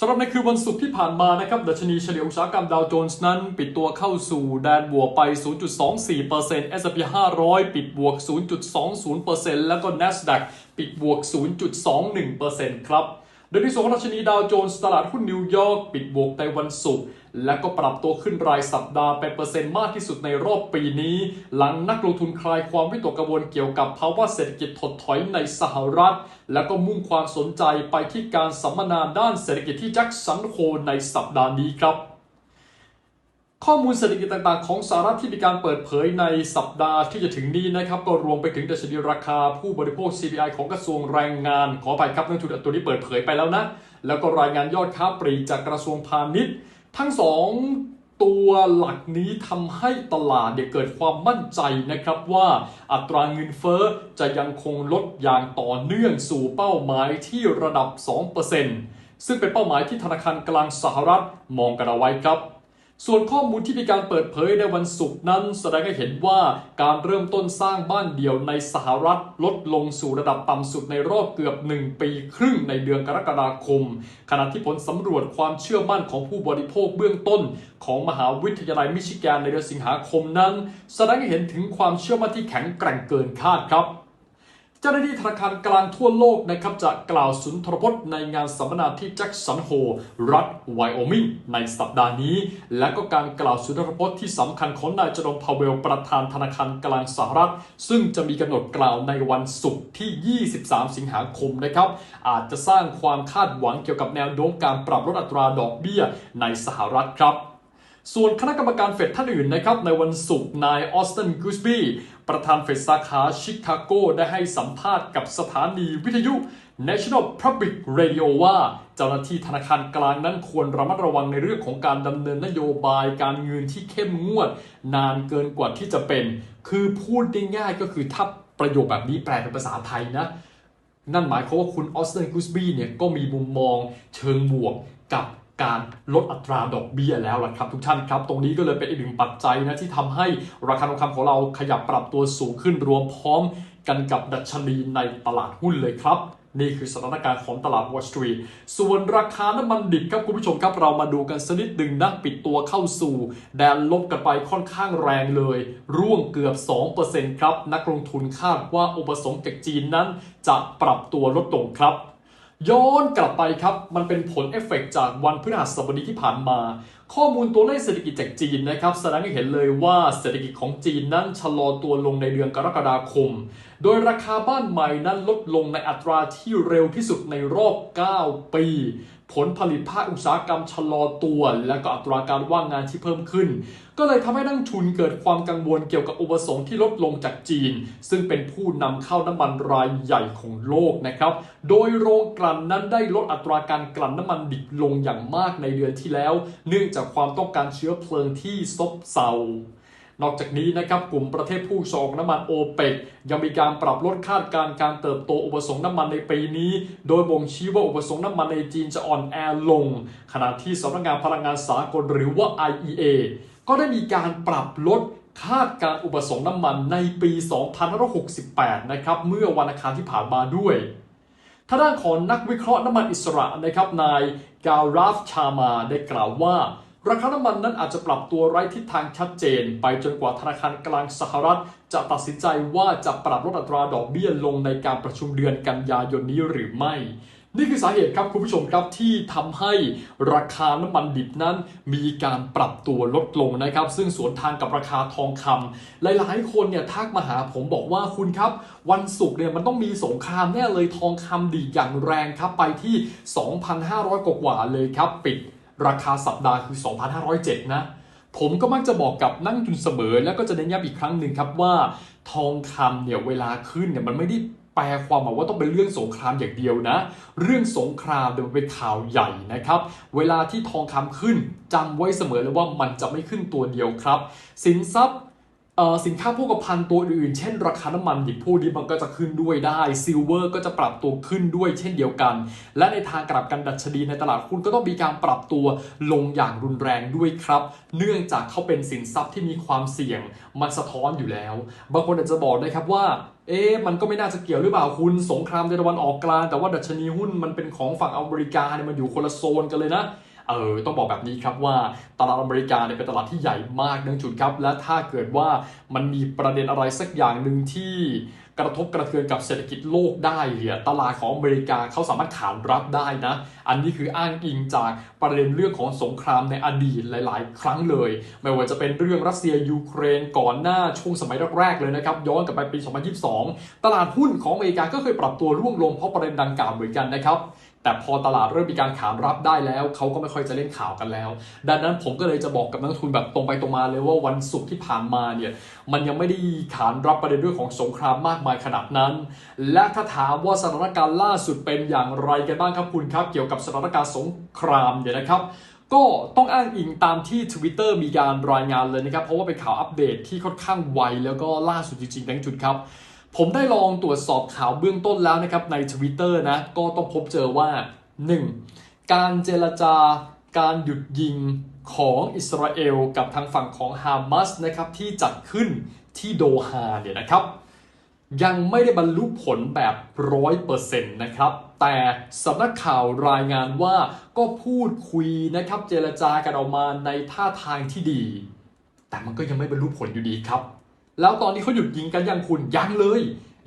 สำหรับในคืนวันศุกร์ที่ผ่านมานะครับดัชนีเฉลี่ยอุตสาหกรรมดาวโจนส์นั้น ปิดตัวเข้าสู่แดนบวกไป 0.24% S&P 500 ปิดบวก 0.20%แล้วก็ NASDAQ ปิดบวก 0.21%ครับ โดยในส่วนของดัชนีดาวโจนส์ตลาดหุ้นนิวยอร์กปิดบวกในวันศุกร์ และก็ปรับตัวขึ้นรายสัปดาห์เป็นเปอร์เซ็นต์มากที่สุดในรอบปีนี้ หลังนักลงทุนคลายความวิตกกังวลเกี่ยวกับภาวะเศรษฐกิจถดถอยในสหรัฐ และก็มุ่งความสนใจไปที่การสัมมนาด้านเศรษฐกิจที่แจ็คสันโฮในสัปดาห์นี้ครับข้อมูลเศรษฐกิจต่างๆ ของสหรัฐที่มีการเปิดเผยในสัปดาห์ที่จะถึงนี้นะครับ ก็รวมไปถึงดัชนีราคาผู้บริโภค CPI ของกระทรวงแรงงาน ขออภัยครับเรื่องทุนตัวนี้เปิดเผยไปแล้วนะ แล้วก็รายงานยอดค้าปลีกจากกระทรวงพาณิชย์ ทั้งสองตัวหลักนี้ทำให้ตลาดเนี่ยเกิดความมั่นใจนะครับว่าอัตราเงินเฟ้อจะยังคงลดอย่างต่อเนื่องสู่เป้าหมายที่ระดับ 2%ซึ่งเป็นเป้าหมายที่ธนาคารกลางสหรัฐมองกันเอาไว้ครับ ส่วนข้อมูลที่มีการเปิดเผยในวันศุกร์นั้น แสดงให้เห็นว่าการเริ่มต้นสร้างบ้านเดี่ยวในสหรัฐลดลงสู่ระดับต่ำสุดในรอบเกือบ 1 ปีครึ่งในเดือนกรกฎาคม ขณะที่ผลสำรวจความเชื่อมั่นของผู้บริโภคเบื้องต้น ของมหาวิทยาลัยมิชิแกนในเดือนสิงหาคมนั้น แสดงให้เห็นถึงความเชื่อมั่นที่แข็งแกร่งเกินคาดครับ จ้าหน้าที่ธนาคารกลางทั่วโลกนะครับจะกล่าวสุนทรพจน์ในงานสัมมนาที่แจ็คสันโฮรัฐไวโอมิงในสัปดาห์นี้ และก็การกล่าวสุนทรพจน์ที่สำคัญของนายจอร์มพาวเวลประธานธนาคารกลางสหรัฐ ซึ่งจะมีกำหนดกล่าวในวันศุกร์ที่ 23 สิงหาคมนะครับอาจจะสร้างความคาดหวังเกี่ยวกับแนวโน้มการปรับลดอัตราดอกเบี้ยในสหรัฐครับ ส่วนคณะกรรมการเฟดท่านอื่นนะครับ ในวันศุกร์นายออสตันกูสบีประธานเฟดสาขาชิคาโกได้ให้สัมภาษณ์กับสถานีวิทยุ National Public Radio ว่าเจ้าหน้าที่ธนาคารกลางนั้นควรระมัดระวังในเรื่องของการดำเนินนโยบายการเงินที่เข้มงวด นานเกินกว่าที่จะเป็น คือพูดง่ายๆก็คือถ้าประโยคแบบนี้แปลเป็นภาษาไทยนะ นั่นหมายความว่าคุณออสตันกูสบีเนี่ยก็มีมุมมองเชิงบวกกับ การลดอัตราดอกเบี้ยแล้วล่ะครับทุกท่านครับ ตรงนี้ก็เลยเป็นอีกหนึ่งปัจจัยนะที่ทำให้ราคาทองคำของเราขยับปรับตัวสูงขึ้นรวมพร้อมกันกับดัชนีในตลาดหุ้นเลยครับนี่คือสถานการณ์ของตลาดวอลสตรีท ส่วนราคาน้ำมันดิบครับคุณผู้ชมครับ เรามาดูกันสักนิดหนึ่งนะปิดตัวเข้าสู่ แดนลบกันไปค่อนข้างแรงเลย ร่วงเกือบ 2%ครับ นักลงทุนคาดว่าอุปสงค์จากจีนนั้น จะปรับตัวลดลงครับ ย้อนกลับไปครับ มันเป็นผลเอฟเฟกต์จากวันพฤหัสบดีที่ผ่านมา ข้อมูลตัวเลขเศรษฐกิจจากจีนนะครับแสดงให้เห็นเลยว่าเศรษฐกิจของจีนนั้นชะลอตัวลงในเดือนกรกฎาคม โดยราคาบ้านใหม่นั้นลดลงในอัตราที่เร็วที่สุดในรอบ 9 ปี ผลผลิตภาคอุตสาหกรรมชะลอตัว และก็อัตราการว่างงานที่เพิ่มขึ้น ก็เลยทำให้นักทุนเกิดความกังวลเกี่ยวกับอุปสงค์ที่ลดลงจากจีน ซึ่งเป็นผู้นำเข้าน้ำมันรายใหญ่ของโลกนะครับ โดยโรงกลั่นนั้นได้ลดอัตราการกลั่นน้ำมันดิบลงอย่างมากในเดือนที่แล้ว เนื่องจากความต้องการเชื้อเพลิงที่ซบเซา นอกจากนี้นะครับกลุ่มประเทศผู้ส่งน้ำมันโอเปกยังมีการปรับลดคาดการณ์การเติบโตอุปสงค์น้ำมันในปีนี้ โดยบ่งชี้ว่าอุปสงค์น้ำมันในจีนจะอ่อนแอลง ขณะที่สำนักงานพลังงานสากลหรือว่า IEA ก็ได้มีการปรับลดคาดการอุปสงค์น้ำมันในปี 2568 นะครับเมื่อวันอังคารที่ผ่านมาด้วยทางด้านของนักวิเคราะห์น้ำมันอิสระนะครับนายการาฟชามาได้กล่าวว่า ราคาน้ำมันนั้นอาจจะปรับตัวไร้ทิศทางชัดเจน ไปจนกว่าธนาคารกลางสหรัฐ จะตัดสินใจว่าจะปรับลดอัตราดอกเบี้ยลงในการประชุมเดือนกันยายนนี้หรือไม่ นี่คือสาเหตุครับคุณผู้ชมครับที่ทำให้ราคาน้ำมันดิบนั้น มีการปรับตัวลดลงนะครับ ซึ่งสวนทางกับราคาทองคำหลายๆ คนเนี่ยทักมาหาผมบอกว่าคุณครับ วันศุกร์เนี่ยมันต้องมีสงครามแน่เลยทองคำดีอย่างแรงครับไปที่ 2,500 กว่าเลยครับปิด ราคาสัปดาห์คือ 2,507 นะ ผมก็มักจะบอกกับนักลงทุนเสมอ แล้วก็จะเน้นย้ำอีกครั้งหนึ่งครับว่า ทองคำเนี่ยเวลาขึ้นเนี่ยมันไม่ได้แปลความหมายว่าต้องเป็นเรื่องสงครามอย่างเดียวนะ เรื่องสงครามเดี๋ยมันเป็นข่าวใหญ่นะครับ เวลาที่ทองคำขึ้นจำไว้เสมอเลยว่ามันจะไม่ขึ้นตัวเดียวครับ สินทรัพย์ สินค้าโภคภัณฑ์ตัวอื่น เช่นราคาน้ำมันดิบพวกนี้มันก็จะขึ้นด้วยได้ซิลเวอร์ก็จะปรับตัวขึ้นด้วยเช่นเดียวกัน และในทางกลับกันดัชนีในตลาดหุ้นก็ต้องมีการปรับตัวลงอย่างรุนแรงด้วยครับ เนื่องจากเขาเป็นสินทรัพย์ที่มีความเสี่ยงมันสะท้อนอยู่แล้ว บางคนอาจจะบอกนะครับว่าเอ๊ะมันก็ไม่น่าจะเกี่ยวหรือเปล่าคุณสงครามในตะวันออกกลางแต่ว่าดัชนีหุ้นมันเป็นของฝั่งอเมริกาเนี่ยมันอยู่คนละโซนกันเลยนะ เออต้องบอกแบบนี้ครับว่าตลาดอเมริกาเนี่ยเป็นตลาดที่ใหญ่มากเนื่องจุดครับ และถ้าเกิดว่ามันมีประเด็นอะไรสักอย่างหนึ่งที่กระทบกระเทือนกับเศรษฐกิจโลกได้เนี่ยตลาดของอเมริกาเขาสามารถขานรับได้นะ อันนี้คืออ้างอิงจากประเด็นเรื่องของสงครามในอดีตหลาย ๆ ครั้งเลย ไม่ว่าจะเป็นเรื่องรัสเซียยูเครนก่อนหน้าช่วงสมัยแรก ๆ เลยนะครับ ย้อนกลับไปปี 2022 ตลาดหุ้นของอเมริกาก็เคยปรับตัวร่วงลงเพราะประเด็นดังกล่าวเหมือนกันนะครับ แต่พอตลาดเริ่มมีการขานรับได้แล้ว เขาก็ไม่ค่อยจะเล่นข่าวกันแล้ว ดังนั้นผมก็เลยจะบอกกับนักทุนแบบตรงไปตรงมาเลยว่าวันศุกร์ที่ผ่านมาเนี่ยมันยังไม่ได้ขานรับประเด็นเรื่องของสงครามมากมายขนาดนั้น และถ้าถามว่าสถานการณ์ล่าสุดเป็นอย่างไรกันบ้างครับคุณครับ เกี่ยวกับสถานการณ์สงครามเนี่ยนะครับก็ต้องอ้างอิงตามที่ Twitter มีการรายงานเลยนะครับ เพราะว่าเป็นข่าวอัปเดตที่ค่อนข้างไวแล้วก็ล่าสุดจริงๆทั้งจุดครับ ผมได้ลองตรวจสอบข่าวเบื้องต้นแล้วนะครับใน Twitter นะก็ต้องพบเจอว่า 1. การเจรจาการหยุดยิงของอิสราเอลกับทางฝั่งของฮามาสนะครับที่จัดขึ้นที่โดฮาเนี่ยนะครับ ยังไม่ได้บรรลุผลแบบร้อยเปอร์เซ็นต์นะครับ แต่สำนักข่าวรายงานว่าก็พูดคุยนะครับเจรจากันออกมาในท่าทางที่ดี แต่มันก็ยังไม่บรรลุผลอยู่ดีครับ แล้วตอนนี้เขาหยุดยิงกันยังคุณยังเลย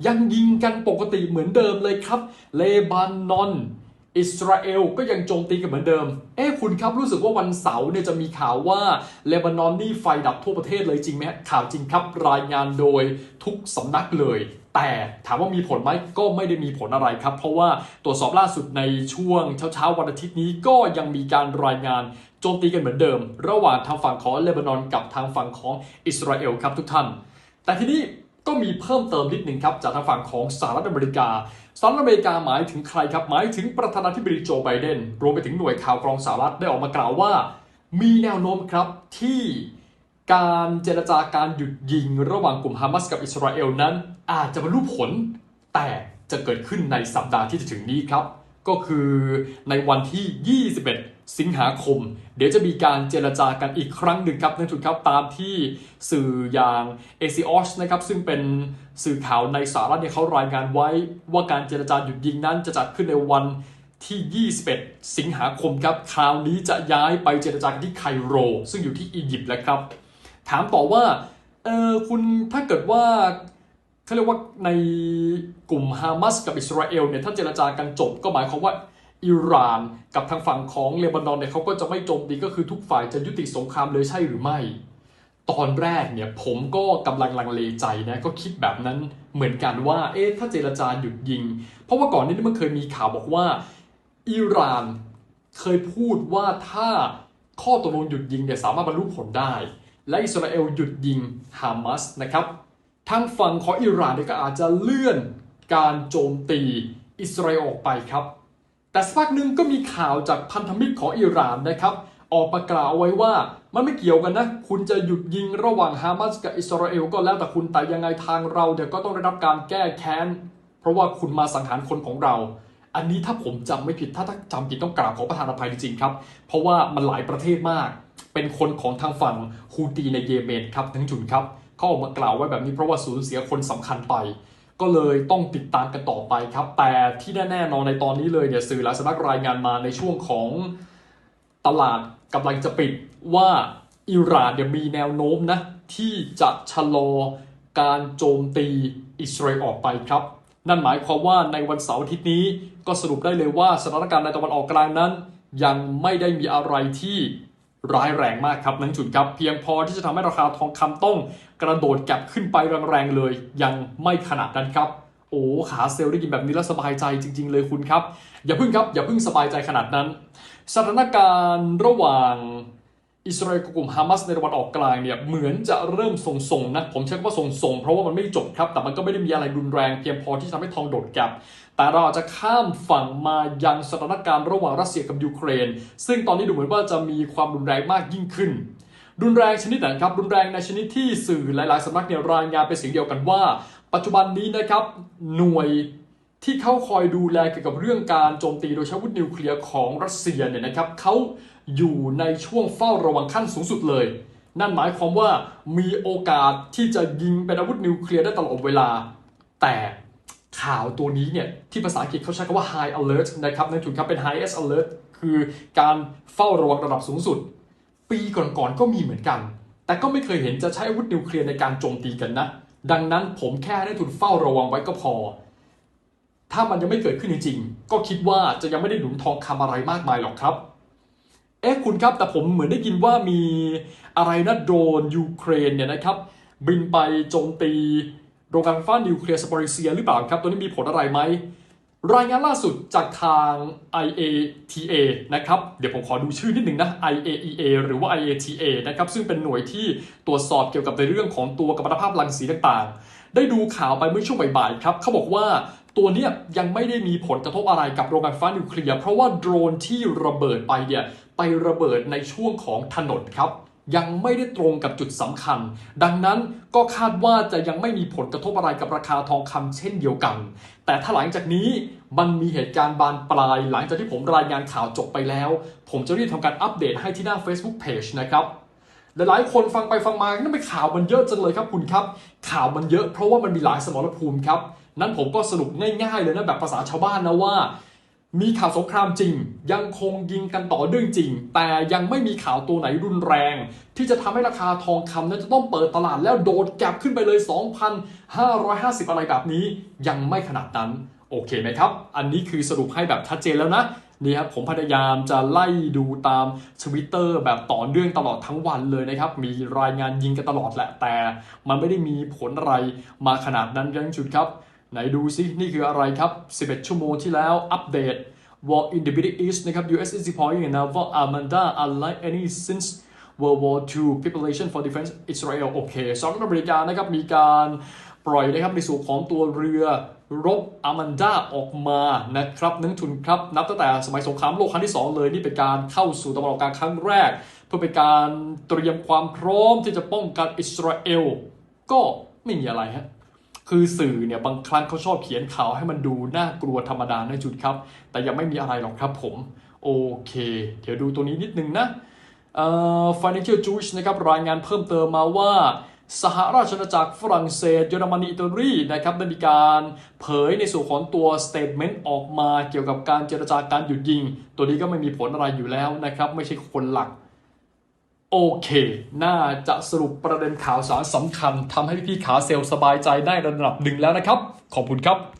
ยังยิงกันปกติเหมือนเดิมเลยครับเลบานอนอิสราเอลก็ยังโจมตีกันเหมือนเดิม เอ๊ะคุณครับรู้สึกว่าวันเสาร์เนี่ยจะมีข่าวว่าเลบานอนนี่ไฟดับทั่วประเทศเลยจริงไหมข่าวจริงครับรายงานโดยทุกสำนักเลย แต่ถามว่ามีผลไหมก็ไม่ได้มีผลอะไรครับ เพราะว่าตรวจสอบล่าสุดในช่วงเช้าๆวันอาทิตย์นี้ก็ยังมีการรายงานโจมตีกันเหมือนเดิม ระหว่างทางฝั่งของเลบานอนกับทางฝั่งของอิสราเอลครับทุกท่าน แต่ทีนี้ก็มีเพิ่มเติมนิดหนึ่งครับจากทางฝั่งของสหรัฐอเมริกาสหรัฐอเมริกาหมายถึงใครครับหมายถึงประธานาธิบดีโจไบเดนรวมไปถึงหน่วยข่าวกรองสหรัฐได้ออกมากล่าวว่า มีแนวโน้มครับที่การเจรจาการหยุดยิงระหว่างกลุ่มฮามาสกับอิสราเอลนั้น อาจจะบรรลุผล แต่จะเกิดขึ้นในสัปดาห์ที่จะถึงนี้ครับ ก็คือในวันที่ 21 สิงหาคม เดี๋ยวจะมีการเจรจากันอีกครั้งหนึ่งครับนั่นถูกครับตามที่สื่ออย่าง ACOS นะครับซึ่งเป็นสื่อข่าวในสหรัฐเนี่ยเขารายงานไว้ว่าการเจรจาหยุดยิงนั้นจะจัดขึ้นในวันที่ 21 สิงหาคมครับคราวนี้จะย้ายไปเจรจากันที่ไคโร ซึ่งอยู่ที่อียิปต์แล้วครับ ถามต่อว่าเออคุณถ้าเกิดว่าเขาเรียกว่าในกลุ่มฮามาสกับอิสราเอลเนี่ยถ้าเจรจากันจบก็หมายความว่า อิหร่านกับทางฝั่งของเลบานอนเนี่ยเขาก็จะไม่โจมตีก็คือทุกฝ่ายจะยุติสงครามเลยใช่หรือไม่ ตอนแรกเนี่ยผมก็กำลังลังเลใจนะก็คิดแบบนั้นเหมือนกันว่าเอ๊ะถ้าเจรจาหยุดยิง เพราะว่าก่อนนี้มันเคยมีข่าวบอกว่าอิหร่านเคยพูดว่าถ้าข้อตกลงหยุดยิงเนี่ยสามารถบรรลุผลได้ และอิสราเอลหยุดยิงฮามาสนะครับทางฝั่งของอิหร่านเนี่ยก็อาจจะเลื่อนการโจมตีอิสราเอลออกไปครับ แต่สักพักหนึ่งก็มีข่าวจากพันธมิตรของอิหร่านนะครับ ออกมากาวไว้ว่ามันไม่เกี่ยวกันนะ คุณจะหยุดยิงระหว่างฮามาสกับอิสราเอลก็แล้วแต่คุณแต่ยังไงทางเราเดี๋ยวก็ต้องได้รับการแก้แค้น เพราะว่าคุณมาสังหารคนของเรา อันนี้ถ้าผมจำไม่ผิดถ้าถ้าจำผิดต้องกราบขอประทานอภัยจริงๆครับ เพราะว่ามันหลายประเทศมาก เป็นคนของทางฝั่งฮูตีในเยเมนครับทั้งจุนครับเขาออกมากล่าวไว้แบบนี้เพราะว่าสูญเสียคนสำคัญไป ก็เลยต้องติดตามกันต่อไปครับ แต่ที่แน่ๆนอนในตอนนี้เลยเนี่ยสื่อหลายสำนักรายงานมาในช่วงของตลาดกำลังจะปิดว่าอิหร่านเนี่ยมีแนวโน้มนะที่จะชะลอการโจมตีอิสราเอลออกไปครับ นั่นหมายความว่าในวันเสาร์อาทิตย์นี้ก็สรุปได้เลยว่าสถานการณ์ในตะวันออกกลางนั้น ยังไม่ได้มีอะไรที่ ร้ายแรงมากครับนักจุดครับเพียงพอที่จะทำให้ราคาทองคำต้องกระโดดกลับขึ้นไปแรงๆเลย ยังไม่ขนาดนั้นครับ โอ้ขาเซลล์ได้ยินแบบนี้แล้วสบายใจจริง ๆ เลยคุณครับ อย่าพึ่งครับอย่าพึ่งสบายใจขนาดนั้น สถานการณ์ระหว่าง อิสราเอลกับกลุ่มฮามาสในตะวันออกกลางเนี่ยเหมือนจะเริ่มส่งๆนะผมใช้คำว่าส่งๆเพราะว่ามันไม่จบครับ แต่มันก็ไม่ได้มีอะไรรุนแรงเพียงพอที่จะทำให้ทองโดดกลับ แต่เราอาจจะข้ามฝั่งมายังสถานการณ์ระหว่างรัสเซียกับยูเครน ซึ่งตอนนี้ดูเหมือนว่าจะมีความรุนแรงมากยิ่งขึ้น รุนแรงชนิดไหนครับรุนแรงในชนิดที่สื่อหลายๆสำนักเนี่ยรายงานเป็นเสียงเดียวกันว่า ปัจจุบันนี้นะครับหน่วยที่เขาคอยดูแลเกี่ยวกับเรื่องการโจมตีโดยใช้อาวุธนิวเคลียร์ของรัสเซียเนี่ยนะครับเขา อยู่ในช่วงเฝ้าระวังขั้นสูงสุดเลย นั่นหมายความว่ามีโอกาสที่จะยิงเป็นอาวุธนิวเคลียร์ได้ตลอดเวลา แต่ข่าวตัวนี้เนี่ย ที่ภาษาอังกฤษเขาใช้คำว่า high alert นะครับนั่นถูกครับเป็น highest alert คือการเฝ้าระวังระดับสูงสุด ปีก่อนๆก็มีเหมือนกัน แต่ก็ไม่เคยเห็นจะใช้อาวุธนิวเคลียร์ในการโจมตีกันนะ ดังนั้นผมแค่ได้ทุนเฝ้าระวังไว้ก็พอ ถ้ามันยังไม่เกิดขึ้นจริงๆก็คิดว่าจะยังไม่ได้หนุนทองคำอะไรมากมายหรอกครับ เอ๊ะคุณครับแต่ผมเหมือนได้ยินว่ามีอะไรนะโดรนยูเครนเนี่ยนะครับ บินไปโจมตีโรงงานฟฟ้านิวเคลียร์สปอริเซียหรือเปล่าครับ ตัวนี้มีผลอะไรไหม รายงานล่าสุดจากทาง IATA นะครับ เดี๋ยวผมขอดูชื่อนิดหนึ่งนะ IAEA หรือว่า IATA นะครับ ซึ่งเป็นหน่วยที่ตรวจสอบเกี่ยวกับในเรื่องของตัวกัมมันตภาพรังสีต่างๆ ได้ดูข่าวไปเมื่อช่วงบ่ายๆครับเขาบอกว่า ตัวเนี้ยยังไม่ได้มีผลกระทบอะไรกับโรงงานไฟฟ้านิวเคลียร์เพราะว่าโดรนที่ระเบิดไปเนี่ยไประเบิดในช่วงของถนนครับยังไม่ได้ตรงกับจุดสำคัญ ดังนั้นก็คาดว่าจะยังไม่มีผลกระทบอะไรกับราคาทองคำเช่นเดียวกัน แต่ถ้าหลังจากนี้มันมีเหตุการณ์บานปลาย หลังจากที่ผมรายงานข่าวจบไปแล้ว ผมจะรีบทำการอัปเดตให้ที่หน้า Facebook Page นะครับหลายๆคนฟังไปฟังมานั่นเป็นข่าวมันเยอะจังเลยครับคุณครับ ข่าวมันเยอะเพราะว่ามันมีหลายสมรภูมิครับ นั้นผมก็สรุปง่ายๆเลยนะแบบภาษาชาวบ้านนะว่า มีข่าวสงครามจริง ยังคงยิงกันต่อเนื่องจริง แต่ยังไม่มีข่าวตัวไหนรุนแรง ที่จะทำให้ราคาทองคำนั้นจะต้องเปิดตลาดแล้วโดดแก็บขึ้นไปเลย 2,550 อะไรแบบนี้ ยังไม่ขนาดนั้นโอเคไหมครับ อันนี้คือสรุปให้แบบชัดเจนแล้วนะนี่ครับผมพยายามจะไล่ดูตามทวิตเตอร์แบบต่อเนื่องตลอดทั้งวันเลยนะครับ มีรายงานยิงกันตลอดแหละแต่ มันไม่ได้มีผลอะไรมาขนาดนั้นยังจุดครับ ไหนดูซิ นี่คืออะไรครับ 11 ชั่วโมงที่แล้วอัปเดต War in the Middle East นะครับ US is deploying a naval armada unlike any since World War II Preparation for Defense Israel โอเคสหรัฐอเมริกานะครับ มีการปล่อยนะครับในส่วนของตัวเรือรบอามันดาออกมานะครับนักทุนครับนับตั้งแต่สมัยสงครามโลกครั้งที่ 2 เลย นี่เป็นการเข้าสู่ตะวันออกกลางครั้งแรก เพื่อเป็นการเตรียมความพร้อมที่จะป้องกันอิสราเอล ก็ไม่มีอะไรฮะ คือสื่อเนี่ยบางครั้งเขาชอบเขียนข่าวให้มันดูน่ากลัวธรรมดาในจุดครับ แต่ยังไม่มีอะไรหรอกครับผม โอเค เดี๋ยวดูตัวนี้นิดนึงนะเอ่อ Financial Jewish นะครับรายงานเพิ่มเติมมาว่าสหราชอาณาจักรฝรั่งเศสเยอรมนีอิตาลีนะครับได้มีการเผยในส่วนของตัว statement ออกมาเกี่ยวกับการเจรจาการหยุดยิง ตัวนี้ก็ไม่มีผลอะไรอยู่แล้วนะครับ ไม่ใช่คนหลัก โอเค น่าจะสรุปประเด็นข่าวสารสำคัญทำให้พี่ๆขาเซลล์สบายใจได้ระดับหนึ่งแล้วนะครับ ขอบคุณครับ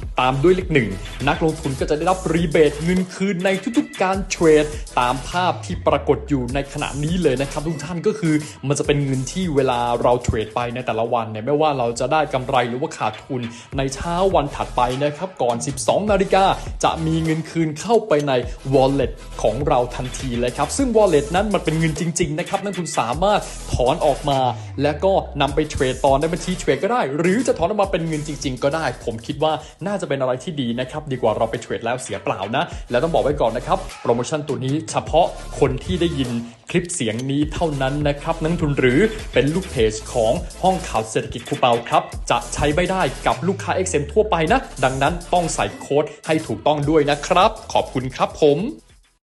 ตามด้วยเลขหนึ่งนักลงทุนก็จะได้รับรีเบทเงินคืนในทุกๆการเทรด ตามภาพที่ปรากฏอยู่ในขณะนี้เลยนะครับทุกท่านก็คือมันจะเป็นเงินที่เวลาเราเทรดไปในแต่ละวันเนี่ยไม่ว่าเราจะได้กำไรหรือว่าขาดทุนในเช้าวันถัดไปนะครับก่อน 12 นาฬิกาจะมีเงินคืนเข้าไปใน wallet ของเราทันทีเลยครับ ซึ่ง wallet นั้นมันเป็นเงินจริงๆนะครับนักทุนสามารถถอนออกมา แล้วก็นำไปเทรดต่อในบัญชีเทรดก็ได้ หรือจะถอนออกมาเป็นเงินจริง ๆ ก็ได้ ผมคิดว่าน่าจะเป็นอะไรที่ดีนะครับดีกว่าเราไปเทรดแล้วเสียเปล่านะ แล้วต้องบอกไว้ก่อนนะครับโปรโมชั่นตัวนี้เฉพาะคนที่ได้ยินคลิปเสียงนี้เท่านั้นนะครับนักทุนหรือเป็นลูกเพจของห้องข่าวเศรษฐกิจคูเปาครับ จะใช้ไม่ได้กับลูกค้า XM ทั่วไปนะ ดังนั้นต้องใส่โค้ดให้ถูกต้องด้วยนะครับ ขอบคุณครับผม